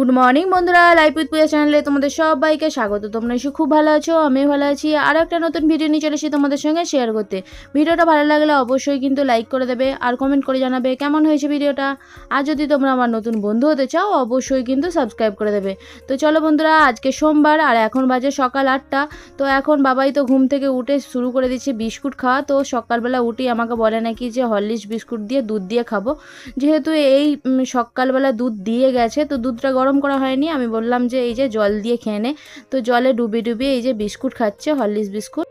Good morning বন্ধুরা। Life with Puja চ্যানেলে তোমাদের সবাইকে স্বাগত। তোমরা এসে খুব ভালো আছো আমি ভালো আছি। আর একটা নতুন ভিডিও নিয়ে চলে এসেছি তোমাদের সঙ্গে শেয়ার করতে। ভিডিওটা ভালো লাগলে অবশ্যই কিন্তু লাইক করে দেবে আর কমেন্ট করে জানাবে কেমন হয়েছে ভিডিওটা আর যদি তোমরা আমার নতুন বন্ধু হতে চাও, অবশ্যই কিন্তু সাবস্ক্রাইব করে দেবে। তো চলো বন্ধুরা, আজকে সোমবার আর এখন বাজে সকাল আটটা। তো এখন বাবাই তো ঘুম থেকে উঠে শুরু করে দিচ্ছে বিস্কুট খাওয়া। তো সকালবেলা উঠেই আমাকে বলে নাকি যে, হরলিক্স বিস্কুট দিয়ে দুধ দিয়ে খাব। যেহেতু এই সকালবেলা দুধ দিয়ে গেছে, তো দুধটা গরম করা হয়নি, আমি বললাম যে এই যে জল দিয়ে খেয়ে নে। তো জলে ডুবিয়ে ডুবিয়ে এই যে বিস্কুট খাচ্ছে, হরলিক্স বিস্কুট।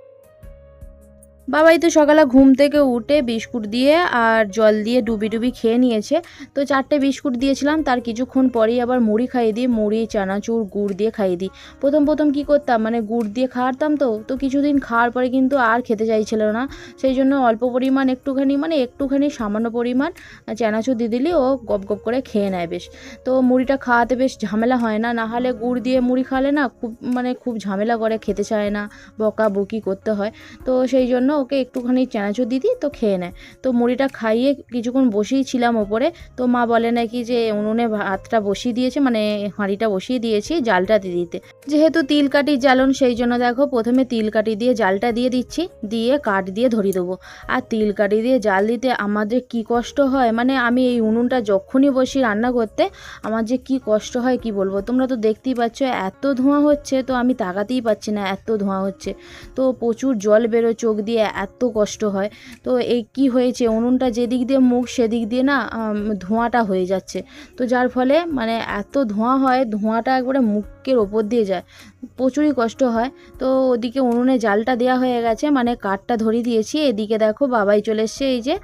বাবাই তো সকালে ঘুম থেকে উঠে বিস্কুট দিয়ে আর জল দিয়ে ডুবি ডুবি খেয়ে নিয়েছে। তো চারটে বিস্কুট দিয়েছিলাম, তার কিছুক্ষণ পরেই আবার মুড়ি খাইয়ে দিই, মুড়ি, চানাচুর, গুড় দিয়ে খাইয়ে দিই। প্রথম প্রথম কি করতাম মানে গুড় দিয়ে খাওয়াতাম তো তো কিছুদিন খাওয়ার পরে কিন্তু আর খেতে চাইছিল না। সেই জন্য অল্প পরিমাণ একটুখানি মানে একটুখানি সামান্য পরিমাণ চানাচুর দিয়ে দিলে, ও গপ গপ করে খেয়ে নেয় বেশ। তো মুড়িটা খাওয়াতে বেশ ঝামেলা হয় না না হলে গুড় দিয়ে মুড়ি খাওয়ালে না খুব মানে খুব ঝামেলা করে, খেতে চায় না বকা বকি করতে হয়। তো সেই জন্য ওকে একটুখানি চানাচুর দিয়ে দিই তো খেয়ে নেয়। তো মুড়িটা খাইয়ে কিছুক্ষণ বসেই ছিলাম ওপরে। তো মা বলে নাকি যে উনুনে ভাতটা বসিয়ে দিয়েছে মানে হাঁড়িটা বসিয়ে দিয়েছি জালটা দিয়ে দিতে। যেহেতু তিল কাঠির জ্বালন, সেই জন্য দেখো প্রথমে তিল কাঠি দিয়ে জালটা দিয়ে দিচ্ছি, দিয়ে কাঠ দিয়ে ধরিয়ে দেবো। আর তিল কাঠি দিয়ে জাল দিতে আমাদের কি কষ্ট হয় মানে আমি এই উনুনটা যখনই বসি রান্না করতে, আমার যে কি কষ্ট হয় কি বলব? তোমরা তো দেখতেই পাচ্ছ এত ধোঁয়া হচ্ছে, তো আমি তাকাতেই পাচ্ছি না এত ধোঁয়া হচ্ছে। তো প্রচুর জল বেরোয় চোখ দিয়ে এত কষ্ট হয়। তো এই কি হয়েছে? উনুনটা যেদিক দিয়ে মুখ, সেদিক দিয়ে না ধোঁয়াটা হয়ে যাচ্ছে। তো যার ফলে মানে এত ধোঁয়া হয়, ধোঁয়াটা একবারে মুখের ওপর দিয়ে যায়। প্রচুরই কষ্ট হয়। তো ওদিকে উনুনে জালটা দেওয়া হয়ে গেছে মানে কাঠটা ধরিয়ে দিয়েছি। এদিকে দেখো বাবাই চলে এসছে এই যে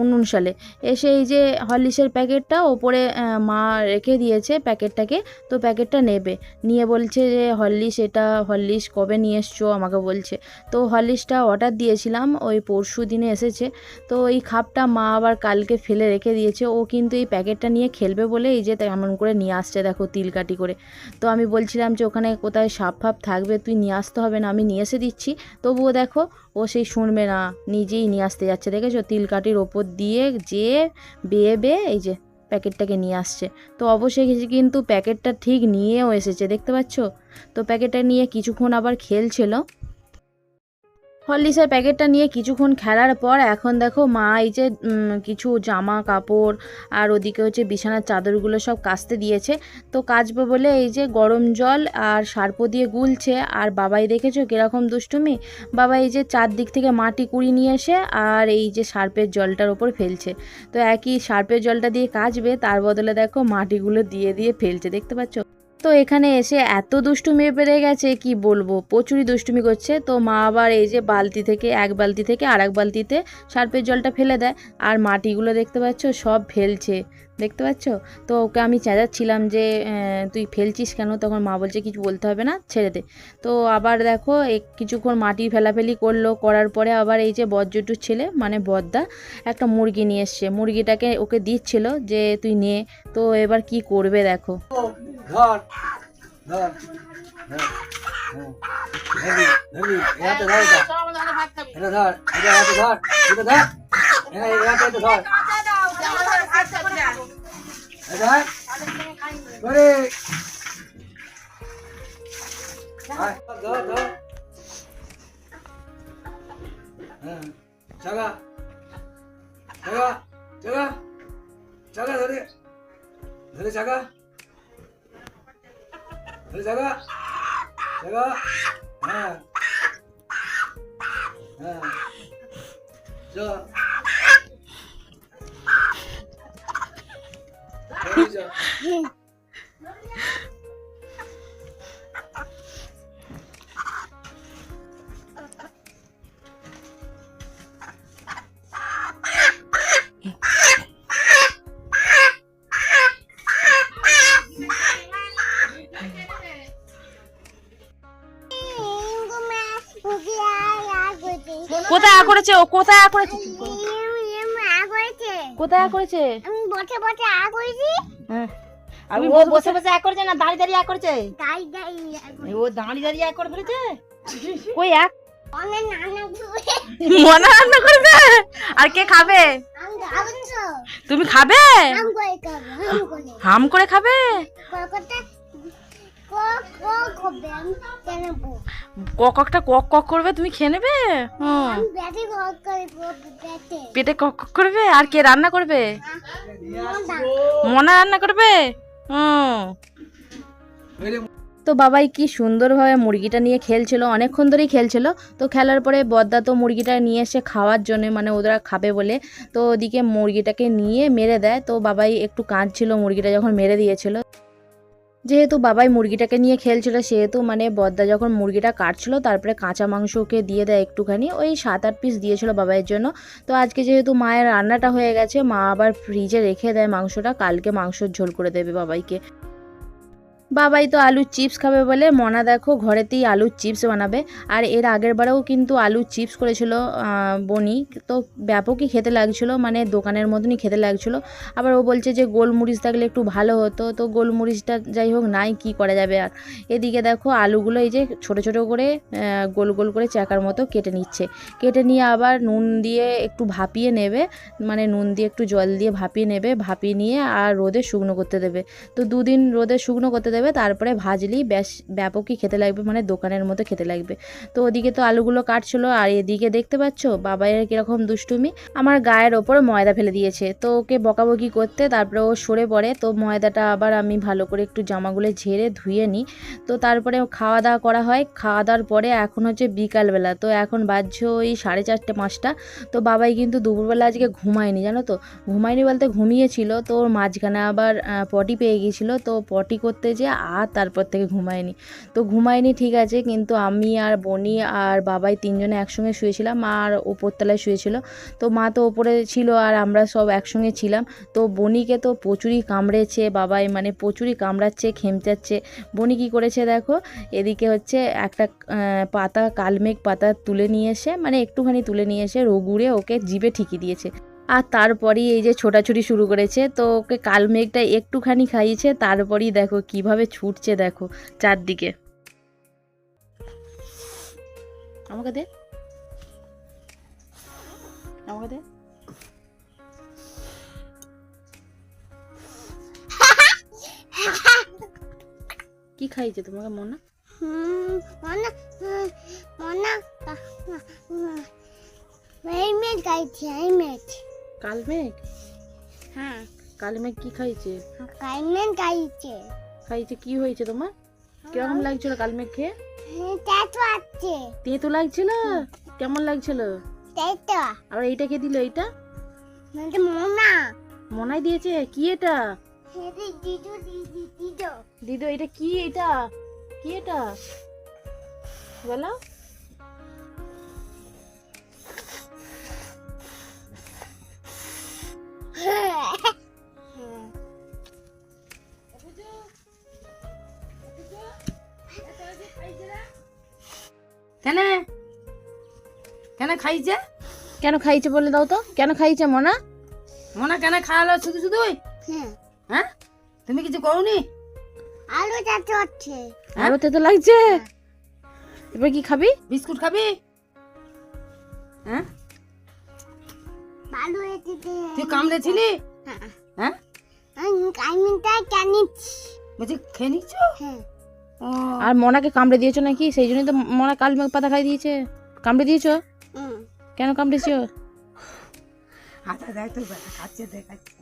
উনুন সালে এসে এই যে হরলিক্সের প্যাকেটটা ওপরে মা রেখে দিয়েছে প্যাকেটটাকে। তো প্যাকেটটা নেবে। নিয়ে বলছে যে, হরলিক্স, এটা হরলিক্স কবে নিয়ে এসছো? আমাকে বলছে। তো হরলিক্সটা অর্ডার দিয়েছিলাম, ওই পরশু দিনে এসেছে। তো এই খাপটা মা আবার কালকে ফেলে রেখে দিয়েছে। ও কিন্তু এই প্যাকেটটা নিয়ে খেলবে বলে এই যে তেমন করে নিয়ে আসছে, দেখো তিল কাটি করে। তো আমি বলছিলাম যে ওখানে কোথায় সাপ ফাপ থাকবে, তুই নিয়ে আসতে হবে না, আমি নিয়ে এসে দিচ্ছি। তবুও দেখো, ও সেই শুনবে না, নিজেই নিয়ে আসতে যাচ্ছে, দেখেছ? তিলকাটির ওপর দিয়ে যেয়ে বেয়ে বেয়ে এই যে প্যাকেটটাকে নিয়ে আসছে। তো অবশ্যই কিন্তু প্যাকেটটা ঠিক নিয়েও এসেছে, দেখতে পাচ্ছ? তো প্যাকেটটা নিয়ে কিছুক্ষণ আবার খেলছিল। হরলিক্সের প্যাকেটটা নিয়ে কিছুক্ষণ খেলার পর এখন দেখো মা এই যে কিছু জামা কাপড় আর ওদিকে হচ্ছে বিছানার চাদরগুলো সব কাচতে দিয়েছে। তো কাচবে বলে এই যে গরম জল আর সার্প দিয়ে গুলছে। আর বাবাই দেখেছ কীরকম দুষ্টুমি? বাবা এই যে চারদিক থেকে মাটি কুড়ি নিয়ে এসে আর এই যে সার্পের জলটার ওপর ফেলছে। তো একই সার্পের জলটা দিয়ে কাচবে, তার বদলে দেখো মাটিগুলো দিয়ে দিয়ে ফেলছে। দেখতে পাচ্ছ? তো এখানে এসে এত দুষ্টুমি বেড়ে গেছে, কি বলব? প্রচুরই দুষ্টুমি করছে। তো মা আবার এই যে বালতি থেকে, এক বালতি থেকে আর এক বালতিতে সার্পের জলটা ফেলে দেয়। আর মাটিগুলো দেখতে পাচ্ছ, সব ফেলছে। দেখতে পাচ্ছ? তো ওকে আমি চেঁচাচ্ছিলাম যে তুই ফেলছিস কেন? তখন মা বলছে, কিছু বলতে হবে না, ছেড়ে দে। তো আবার দেখো কিছুক্ষণ মাটি ফেলাফেলি করল। করার পরে আবার এই যে বজ্রটুর ছেলে মানে বদ্দা, একটা মুরগি নিয়ে এসছে। মুরগিটাকে ওকে দিচ্ছিল যে, তুই নে। তো এবার কি করবে, দেখো। ধর ধর ধর ধরবি ধরবি এতে ধর ধর এটা হাতে ধর এটা ধর এটা এই হাতে এটা ধর এটা কোথায় আ করেছে ও? কোথায় আ করেছে? কোথায় আ করেছে? আমি বসে বসে আ করেছি হ্যাঁ আমি ও বসে বসে এক করছে না দাঁড়িয়ে দাঁড়িয়ে এক করছে? তাই তাই আ করেছি। ও দাঁড়িয়ে দাঁড়িয়ে এক করে ফেলেছে? কই এক মনা রান্না করবে আর কে খাবে? আম খাব তো। তুমি খাবে? আম করে খাব হাম করে। খাবে? ককটা কক কক করবে তুমি খেয়ে নেবে? পেটে কক কক করবে? আর কে রান্না করবে? মনা রান্না করবে? হুম। তো বাবাই কি সুন্দরভাবে মুরগিটা নিয়ে খেলছিল অনেকক্ষণ ধরেই খেলছিল। তো খেলার পরে বদ্দা তো মুরগিটা নিয়ে এসে খাওয়ার জন্য মানে ওরা খাবে বলে তো ওদিকে মুরগিটাকে নিয়ে মেরে দেয়। তো বাবাই একটু কাঁদছিল মুরগিটা যখন মেরে দিয়েছিল। যেহেতু বাবাই মুরগিটাকে নিয়ে খেলছিল, সেহেতু মানে বদ্দা যখন মুরগিটা কাটছিল, তারপরে কাঁচা মাংসকে দিয়ে দেয় একটুখানি, ওই সাত আট পিস দিয়েছিল বাবাইয়ের জন্য। তো আজকে যেহেতু মায়ের রান্নাটা হয়ে গেছে, মা আবার ফ্রিজে রেখে দেয় মাংসটা, কালকে মাংসর ঝোল করে দেবে বাবাইকে। বাবাই তো আলুর চিপস খাবে বলে মনা দেখো ঘরেতেই আলুর চিপস বানাবে। আর এর আগের বারেও কিন্তু আলুর চিপস করেছিল বনি। তো ব্যাপকই খেতে লাগছিল মানে দোকানের মতনই খেতে লাগছিল। আবার ও বলছে যে গোলমরিচ থাকলে একটু ভালো হতো। তো গোলমরিচটা যাই হোক, নাই কি করা যাবে আর। এদিকে দেখো আলুগুলো এই যে ছোট ছোট করে গোল গোল করে চাকার মতো কেটে নিচ্ছে। কেটে নিয়ে আবার নুন দিয়ে একটু ভাপিয়ে নেবে। মানে নুন দিয়ে একটু জল দিয়ে ভাপিয়ে নেবে, ভাপিয়ে নিয়ে আর রোদে শুকনো করতে দেবে। তো দুদিন রোদে শুকনো করতে দেবে তারপরে ভাজলেই বেশ ব্যাপকই খেতে লাগবে মানে দোকানের মতো খেতে লাগবে। তো ওদিকে তো আলুগুলো কাটছিল, আর এদিকে দেখতে পাচ্ছ, বাবাইয়ের কীরকম দুষ্টুমি। আমার গায়ের ওপর ময়দা ফেলে দিয়েছে। তো ওকে বকাবকি করতে, তারপরে ও সরে পড়ে, তো ময়দাটা আবার আমি ভালো করে একটু জামাগুলো ঝেড়ে ধুয়ে নিই। তো তারপরে খাওয়া দাওয়া করা হয়। খাওয়া দাওয়ার পরে এখন হচ্ছে বিকালবেলা, তো এখন বাজছে ওই সাড়ে চারটে, পাঁচটা। তো বাবাই কিন্তু দুপুরবেলা আজকে ঘুমায়নি, জানো তো? ঘুমায়নি বলতে ঘুমিয়েছিল, তো ওর মাঝখানে আবার পটি পেয়ে গিয়েছিল। তো পটি করতে যে আর তারপর থেকে ঘুমায়নি তো ঘুমায়নি ঠিক আছে, কিন্তু আমি আর বনি আর বাবাই তিনজনে একসঙ্গে শুয়েছিলাম, মা আর ওপরতলায় শুয়েছিল। তো মা তো ওপরে ছিল আর আমরা সব একসঙ্গে ছিলাম। তো বনিকে তো প্রচুরই কামড়েছে, বাবাই মানে প্রচুরই কামড়াচ্ছে, খেমচাচ্ছে। বনি কি করেছে দেখো, এদিকে হচ্ছে একটা পাতা, কালমেঘ পাতা তুলে নিয়ে এসে মানে একটুখানি তুলে নিয়ে এসে রোগুড়ে ওকে জিভে ঠিকিয়ে দিয়েছে। আর তারপরেই এই যে ছোটাছুটি শুরু করেছে তো ওকে কাল মেঘটা একটুখানি খাইয়েছে তারপরেই দেখো কীভাবে ছুটছে দেখো চারদিকে আমাকে দে আমাকে দে কি খাইছে তোমাকে মনে মনা মনা হেলমেট গাইছে হেলমেট কালমেঘ হ্যাঁ। কালমেঘ কি খাইছে? হেলমেট গাইছে খাইছে কি হয়েছে তোমার? কীরকম লাগছিল কালমেঘ খেয়ে? ট্যাটু আছে। তেতো লাগছিল? কেমন লাগছিল? আবার এইটা কে দিল এইটা? মানে মোনা। মনাই দিয়েছে? কি এটা? দিদো এটা কি এটা? কি এটা? বলো। কেন খাইছে? কেন খাইছে বলে দাও তো। কেন খাইছে মনা? মনে কেন খাওয়ালো শুধু শুধুই? হ্যাঁ। হ্যাঁ? তুমি কিছু করনি আলু ট্যাটু আছে। আরও তেতো লাগছে। এবার কি খাবি? বিস্কুট খাবি? হ্যাঁ? বালু এতে তুই কামড়েছিলি? হ্যাঁ। হ্যাঁ? হ্যাঁ। আর মনাকে কামড়ে দিয়েছ নাকি? সেই জন্যই তো মনা কালমেঘ পাতা খাই দিয়েছে। কামড়ে দিয়েছ? কেন কামড়েছো আচ্ছা দেখ তোর ব্যথা খাচ্ছে দেখাচ্ছে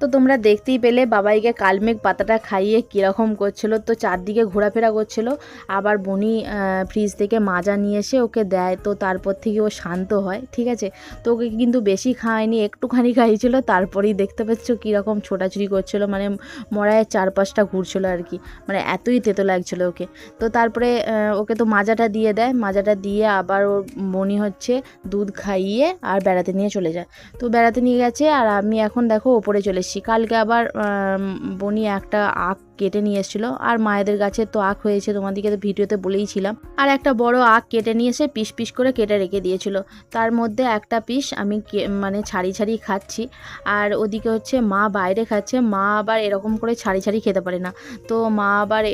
তো তোমরা দেখতেই পেলে বাবাইকে কালমেঘ পাতাটা খাইয়ে কীরকম করছিল। তো চারদিকে ঘোরাফেরা করছিল। আবার বনি ফ্রিজ থেকে মাজা নিয়ে এসে ওকে দেয়। তো তারপর থেকে ও শান্ত হয়, ঠিক আছে? তো ওকে কিন্তু বেশি খাওয়ায়নি, একটুখানি খাইয়েছিল। তারপরেই দেখতে পাচ্ছ কীরকম ছোটাছুটি করছিল। মানে মরায়ের চারপাশটা ঘুরছিল আর কি। মানে এতই তেতো লাগছিল ওকে। তো তারপরে ওকে তো মাজাটা দিয়ে দেয়। মাজাটা দিয়ে আবার ওর বনি হচ্ছে দুধ খাইয়ে আর বেড়াতে নিয়ে চলে যায়। তো বেড়াতে নিয়ে গেছে আর আমি এখন দেখো ওপরে চলে এসেছি কালকে আবার বনি একটা আখ কেটে নিয়ে এসেছিল। আর মায়েদের গাছে তো আখ হয়েছে, তোমাদেরকে তো ভিডিওতে বলেইছিলাম আর একটা বড় আখ কেটে নিয়ে এসে পিস পিস করে কেটে রেখে দিয়েছিল। তার মধ্যে একটা পিস আমি মানে ছাড়ি ছাড়ি খাচ্ছি। আর ওদিকে হচ্ছে মা বাইরে খাচ্ছে, মা আবার এরকম করে ছাড়ি ছাড়ি খেতে পারে না। তো মা আবার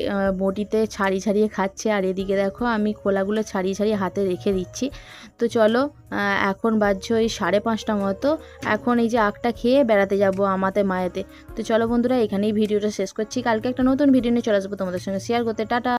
বটিতে ছাড়ি ছাড়িয়ে খাচ্ছে। আর এদিকে দেখো আমি খোলাগুলো ছাড়িয়ে ছাড়িয়ে হাতে রেখে দিচ্ছি। তো চলো এখন বাজছে ওই সাড়ে পাঁচটা মতো। এখন এই যে আখটা খেয়ে বেড়াতে যাব আমাতে মায়েতে তো চলো বন্ধুরা, এখানেই ভিডিওটা শেষ করছি। কালকে একটা নতুন ভিডিও নিয়ে চলে আসব তোমাদের সঙ্গে। শেয়ার করতে টাটা।